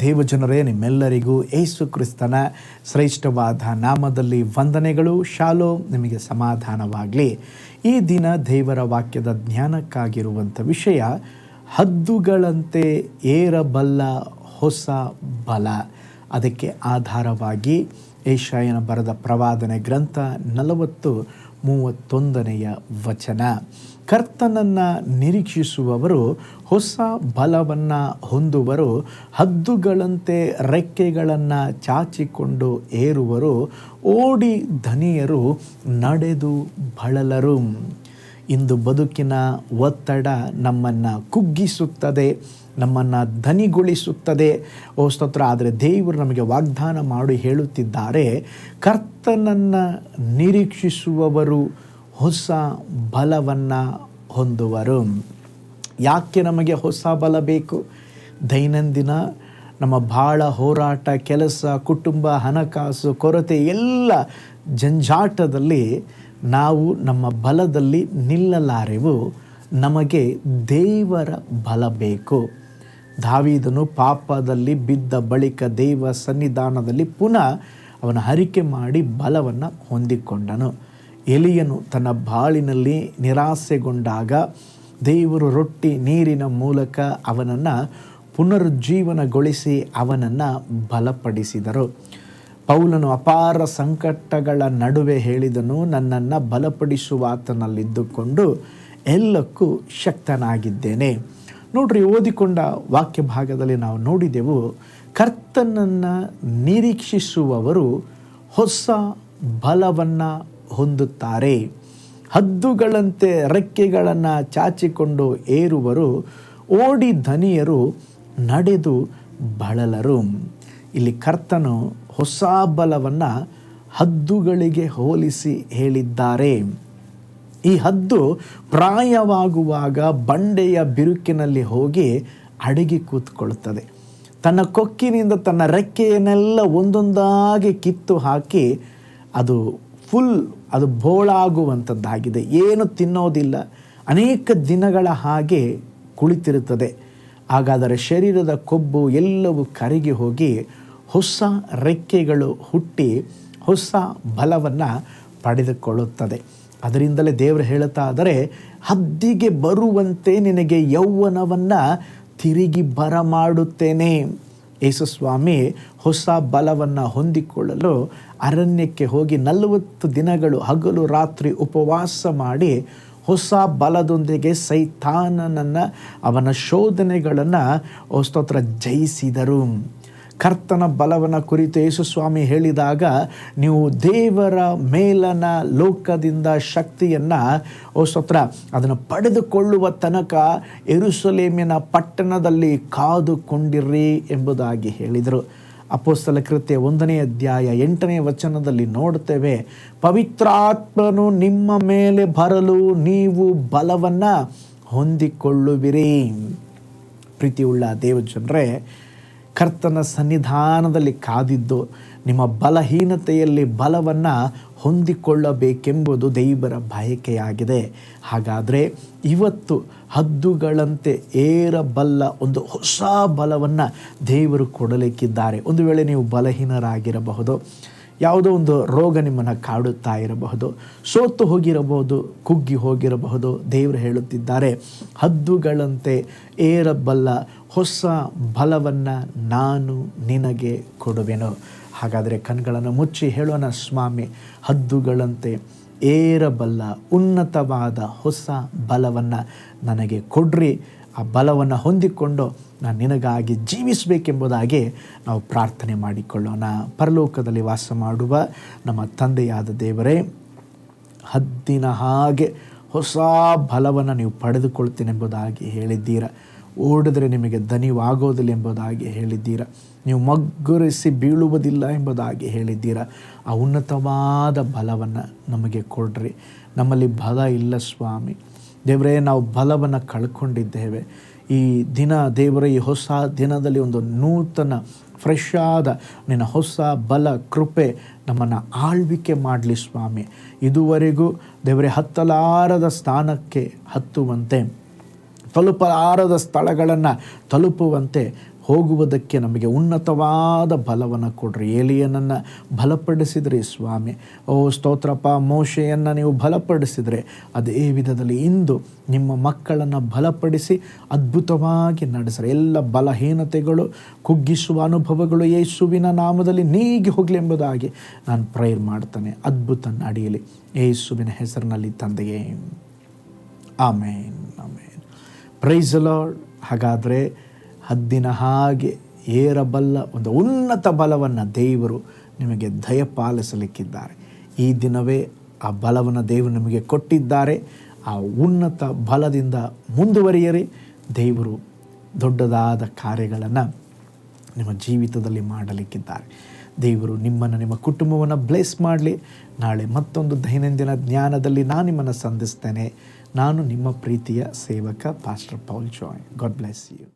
ದೇವಜನರೇ, ನಿಮ್ಮೆಲ್ಲರಿಗೂ ಏಸು ಕ್ರಿಸ್ತನ ಶ್ರೇಷ್ಠವಾದ ನಾಮದಲ್ಲಿ ವಂದನೆಗಳು. ಶಾಲೋ ನಿಮಗೆ ಸಮಾಧಾನವಾಗಲಿ. ಈ ದಿನ ದೇವರ ವಾಕ್ಯದ ಜ್ಞಾನಕ್ಕಾಗಿರುವಂಥ ವಿಷಯ, ಹದ್ದುಗಳಂತೆ ಏರಬಲ್ಲ ಹೊಸ ಬಲ. ಅದಕ್ಕೆ ಆಧಾರವಾಗಿ ಏಷಾಯನ ಬರೆದ ಪ್ರವಾದನೆ ಗ್ರಂಥ ನಲವತ್ತು, ಮೂವತ್ತೊಂದನೆಯ ವಚನ. ಕರ್ತನನ್ನು ನಿರೀಕ್ಷಿಸುವವರು, ಹೊಸ ಬಲವನ್ನು ಹೊಂದುವರು, ಹದ್ದುಗಳಂತೆ ರೆಕ್ಕೆಗಳನ್ನು ಚಾಚಿಕೊಂಡು ಏರುವರು, ಓಡಿ ಧನಿಯರು ನಡೆದು ಬಳಲರು. ಇಂದು ಬದುಕಿನ ಒತ್ತಡ ನಮ್ಮನ್ನು ಕುಗ್ಗಿಸುತ್ತದೆ, ನಮ್ಮನ್ನು ಧನಿಗೊಳಿಸುತ್ತದೆ. ಓ ಆದರೆ ದೇವರು ನಮಗೆ ವಾಗ್ದಾನ ಮಾಡಿ ಹೇಳುತ್ತಿದ್ದಾರೆ, ಕರ್ತನನ್ನು ನಿರೀಕ್ಷಿಸುವವರು ಹೊಸ ಬಲವನ್ನು ಹೊಂದುವರು. ಯಾಕೆ ನಮಗೆ ಹೊಸ ಬಲ ಬೇಕು? ದೈನಂದಿನ ನಮ್ಮ ಭಾಳ ಹೋರಾಟ, ಕೆಲಸ, ಕುಟುಂಬ, ಹಣಕಾಸು, ಕೊರತೆ ಎಲ್ಲ ಜಂಜಾಟದಲ್ಲಿ ನಾವು ನಮ್ಮ ಬಲದಲ್ಲಿ ನಿಲ್ಲಲಾರೆವು. ನಮಗೆ ದೇವರ ಬಲ ಬೇಕು. ದಾವಿದನು ಪಾಪದಲ್ಲಿ ಬಿದ್ದ ಬಳಿಕ ದೇವ ಸನ್ನಿಧಾನದಲ್ಲಿ ಪುನಃ ಅವನ ಹರಿಕೆ ಮಾಡಿ ಬಲವನ್ನು ಹೊಂದಿಕೊಂಡನು. ಎಲಿಯನು ತನ್ನ ಬಾಳಿನಲ್ಲಿ ನಿರಾಸೆಗೊಂಡಾಗ ದೇವರು ರೊಟ್ಟಿ ನೀರಿನ ಮೂಲಕ ಅವನನ್ನು ಪುನರುಜ್ಜೀವನಗೊಳಿಸಿ ಅವನನ್ನು ಬಲಪಡಿಸಿದರು. ಪೌಲನು ಅಪಾರ ಸಂಕಟಗಳ ನಡುವೆ ಹೇಳಿದನು, ನನ್ನನ್ನು ಬಲಪಡಿಸುವಾತನಲ್ಲಿದ್ದುಕೊಂಡು ಎಲ್ಲಕ್ಕೂ ಶಕ್ತನಾಗಿದ್ದೇನೆ. ನೋಡ್ರಿ, ಓದಿಕೊಂಡ ವಾಕ್ಯ ಭಾಗದಲ್ಲಿ ನಾವು ನೋಡಿದೆವು, ಕರ್ತನನ್ನು ನಿರೀಕ್ಷಿಸುವವರು ಹೊಸ ಬಲವನ್ನು ಹೊಂದುತ್ತಾರೆ. ಹದ್ದುಗಳಂತೆ ರೆಕ್ಕೆಗಳನ್ನು ಚಾಚಿಕೊಂಡು ಏರುವರು, ಓಡಿ ಧನಿಯರು ನಡೆದು ಬಳಲರು. ಇಲ್ಲಿ ಕರ್ತನು ಹೊಸ ಬಲವನ್ನು ಹದ್ದುಗಳಿಗೆ ಹೋಲಿಸಿ ಹೇಳಿದ್ದಾರೆ. ಈ ಹದ್ದು ಪ್ರಾಯವಾಗುವಾಗ ಬಂಡೆಯ ಬಿರುಕಿನಲ್ಲಿ ಹೋಗಿ ಅಡಗಿ ಕೂತ್ಕೊಳ್ಳುತ್ತದೆ ತನ್ನ ಕೊಕ್ಕಿನಿಂದ ತನ್ನ ರೆಕ್ಕೆಯನ್ನೆಲ್ಲ ಒಂದೊಂದಾಗಿ ಕಿತ್ತು ಹಾಕಿ ಅದು ಫುಲ್ ಅದು ಬೋಳಾಗುವಂಥದ್ದಾಗಿದೆ. ಏನು ತಿನ್ನೋದಿಲ್ಲ. ಅನೇಕ ದಿನಗಳ ಹಾಗೆ ಕುಳಿತಿರುತ್ತದೆ. ಹಾಗಾದರೆ ಶರೀರದ ಕೊಬ್ಬು ಎಲ್ಲವೂ ಕರಗಿ ಹೋಗಿ ಹೊಸ ರೆಕ್ಕೆಗಳು ಹುಟ್ಟಿ ಹೊಸ ಬಲವನ್ನು ಪಡೆದುಕೊಳ್ಳುತ್ತದೆ. ಅದರಿಂದಲೇ ದೇವರು ಹೇಳುತ್ತಾ ಆದರೆ ಹದ್ದಿಗೆ ಬರುವಂತೆ ನಿನಗೆ ಯೌವನವನ್ನು ತಿರುಗಿ ಬರಮಾಡುತ್ತೇನೆ. ಯೇಸುಸ್ವಾಮಿ ಹೊಸ ಬಲವನ್ನು ಹೊಂದಿಕೊಳ್ಳಲು ಅರಣ್ಯಕ್ಕೆ ಹೋಗಿ ನಲವತ್ತು ದಿನಗಳು ಹಗಲು ರಾತ್ರಿ ಉಪವಾಸ ಮಾಡಿ ಹೊಸ ಬಲದೊಂದಿಗೆ ಸೈತಾನನನ್ನು ಅವನ ಶೋಧನೆಗಳನ್ನು ಸ್ತೋತ್ರ ಜಯಿಸಿದರು. ಕರ್ತನ ಬಲವನ ಕುರಿತು ಯೇಸುಸ್ವಾಮಿ ಹೇಳಿದಾಗ, ನೀವು ದೇವರ ಮೇಲನ ಲೋಕದಿಂದ ಶಕ್ತಿಯನ್ನು, ಓ ಸತ್ರ, ಅದನ್ನು ಪಡೆದುಕೊಳ್ಳುವ ತನಕ ಎರುಸಲೇಮಿನ ಪಟ್ಟಣದಲ್ಲಿ ಕಾದುಕೊಂಡಿರ್ರಿ ಎಂಬುದಾಗಿ ಹೇಳಿದರು. ಅಪೋಸ್ತಲ ಕೃತ್ಯ ಒಂದನೇ ಅಧ್ಯಾಯ ಎಂಟನೇ ವಚನದಲ್ಲಿ ನೋಡ್ತೇವೆ ಪವಿತ್ರಾತ್ಮನು ನಿಮ್ಮ ಮೇಲೆ ಬರಲು ನೀವು ಬಲವನ್ನು ಹೊಂದಿಕೊಳ್ಳುವಿರಿ. ಪ್ರೀತಿಯುಳ್ಳ ದೇವಜನರೇ ಕರ್ತನ ಸನ್ನಿಧಾನದಲ್ಲಿ ಕಾದಿದ್ದು ನಿಮ್ಮ ಬಲಹೀನತೆಯಲ್ಲಿ ಬಲವನ್ನು ಹೊಂದಿಕೊಳ್ಳಬೇಕೆಂಬುದು ದೈವರ ಬಯಕೆಯಾಗಿದೆ. ಹಾಗಾದರೆ ಇವತ್ತು ಹದ್ದುಗಳಂತೆ ಏರಬಲ್ಲ ಒಂದು ಹೊಸ ಬಲವನ್ನು ದೇವರು ಕೊಡಲಿಕ್ಕಿದ್ದಾರೆ. ಒಂದು ವೇಳೆ ನೀವು ಬಲಹೀನರಾಗಿರಬಹುದು. ಯಾವುದೋ ಒಂದು ರೋಗ ನಿಮ್ಮನ್ನು ಕಾಡುತ್ತಾ ಇರಬಹುದು, ಸೋತು ಹೋಗಿರಬಹುದು, ಕುಗ್ಗಿ ಹೋಗಿರಬಹುದು, ದೇವರು ಹೇಳುತ್ತಿದ್ದಾರೆ, ಹದ್ದುಗಳಂತೆ ಏರಬಲ್ಲ ಹೊಸ ಬಲವನ್ನು ನಾನು ನಿನಗೆ ಕೊಡುವೆನು. ಹಾಗಾದರೆ ಕಣ್ಗಳನ್ನು ಮುಚ್ಚಿ ಹೇಳೋಣ ಸ್ವಾಮಿ, ಹದ್ದುಗಳಂತೆ ಏರಬಲ್ಲ ಉನ್ನತವಾದ ಹೊಸ ಬಲವನ್ನು ನನಗೆ ಕೊಡ್ರಿ. ಆ ಬಲವನ್ನು ಹೊಂದಿಕೊಂಡು ನಾನು ನಿನಗಾಗಿ ಜೀವಿಸಬೇಕೆಂಬುದಾಗಿ ನಾವು ಪ್ರಾರ್ಥನೆ ಮಾಡಿಕೊಳ್ಳೋಣ. ಪರಲೋಕದಲ್ಲಿ ವಾಸ ಮಾಡುವ ನಮ್ಮ ತಂದೆಯಾದ ದೇವರೇ, ಹದ್ದಿನ ಹಾಗೆ ಹೊಸ ಬಲವನ್ನು ನೀವು ಪಡೆದುಕೊಳ್ತೀನೆಂಬುದಾಗಿ ಹೇಳಿದ್ದೀರ. ಓಡಿದ್ರೆ ನಿಮಗೆ ದನಿವಾಗೋದಿಲ್ಲ ಎಂಬುದಾಗಿ ಹೇಳಿದ್ದೀರ. ನೀವು ಮಗ್ಗುರಿಸಿ ಬೀಳುವುದಿಲ್ಲ ಎಂಬುದಾಗಿ ಹೇಳಿದ್ದೀರ. ಆ ಉನ್ನತವಾದ ಬಲವನ್ನು ನಮಗೆ ಕೊಡ್ರಿ. ನಮ್ಮಲ್ಲಿ ಬಲ ಇಲ್ಲ ಸ್ವಾಮಿ. ದೇವರೇ, ನಾವು ಬಲವನ್ನು ಕಳ್ಕೊಂಡಿದ್ದೇವೆ. ಈ ದಿನ ದೇವರ, ಈ ಹೊಸ ದಿನದಲ್ಲಿ ಒಂದು ನೂತನ ಫ್ರೆಶ್ ಆದ ನಿನ್ನ ಹೊಸ ಬಲ, ಕೃಪೆ ನಮ್ಮನ್ನು ಆಳ್ವಿಕೆ ಮಾಡಲಿ ಸ್ವಾಮಿ. ಇದುವರೆಗೂ ದೇವರೇ, ಹತ್ತಲಾರದ ಸ್ಥಾನಕ್ಕೆ ಹತ್ತುವಂತೆ, ತಲುಪಲಾರದ ಸ್ಥಳಗಳನ್ನು ತಲುಪುವಂತೆ ಹೋಗುವುದಕ್ಕೆ ನಮಗೆ ಉನ್ನತವಾದ ಬಲವನ್ನು ಕೊಡ್ರಿ. ಏಲಿಯನನ್ನು ಬಲಪಡಿಸಿದ್ರಿ ಸ್ವಾಮಿ. ಓ, ಸ್ತೋತ್ರಪ್ಪ, ಮೋಶೆಯನ್ನು ನೀವು ಬಲಪಡಿಸಿದರೆ ಅದೇ ವಿಧದಲ್ಲಿ ಇಂದು ನಿಮ್ಮ ಮಕ್ಕಳನ್ನು ಬಲಪಡಿಸಿ ಅದ್ಭುತವಾಗಿ ನಡೆಸ್ರಿ. ಎಲ್ಲ ಬಲಹೀನತೆಗಳು, ಕುಗ್ಗಿಸುವ ಅನುಭವಗಳು ಯೇಸುವಿನ ನಾಮದಲ್ಲಿ ನೀಗಿ ಹೋಗಲಿ ಎಂಬುದಾಗಿ ನಾನು ಪ್ರೇಯರ್ ಮಾಡ್ತಾನೆ. ಅದ್ಭುತ ನಡೆಯಲಿ ಯೇಸುವಿನ ಹೆಸರಿನಲ್ಲಿ ತಂದೆಯೇ. ಆಮೇನ್ ಆಮೇನ್. ಪ್ರೈಸ್ ಲಾರ್ಡ್ ಹಾಗಾದರೆ ಹದ್ದಿನ ಹಾಗೆ ಏರಬಲ್ಲ ಒಂದು ಉನ್ನತ ಬಲವನ್ನು ದೇವರು ನಿಮಗೆ ದಯಪಾಲಿಸಲಿಕ್ಕಿದ್ದಾರೆ ಈ ದಿನವೇ ಆ ಬಲವನ್ನು ದೇವರು ನಿಮಗೆ ಕೊಟ್ಟಿದ್ದಾರೆ. ಆ ಉನ್ನತ ಬಲದಿಂದ ಮುಂದುವರಿಯರೆ. ದೇವರು ದೊಡ್ಡದಾದ ಕಾರ್ಯಗಳನ್ನು ನಿಮ್ಮ ಜೀವಿತದಲ್ಲಿ ಮಾಡಲಿಕ್ಕಿದ್ದಾರೆ. ದೇವರು ನಿಮ್ಮನ್ನು ನಿಮ್ಮ ಕುಟುಂಬವನ್ನು ಬ್ಲೆಸ್ ಮಾಡಲಿ. ನಾಳೆ ಮತ್ತೊಂದು ದೈನಂದಿನ ಜ್ಞಾನದಲ್ಲಿ ನಾನು ನಿಮ್ಮನ್ನು ಸಂಧಿಸ್ತೇನೆ. ನಾನು ನಿಮ್ಮ ಪ್ರೀತಿಯ ಸೇವಕ pastor Paul Joy God bless you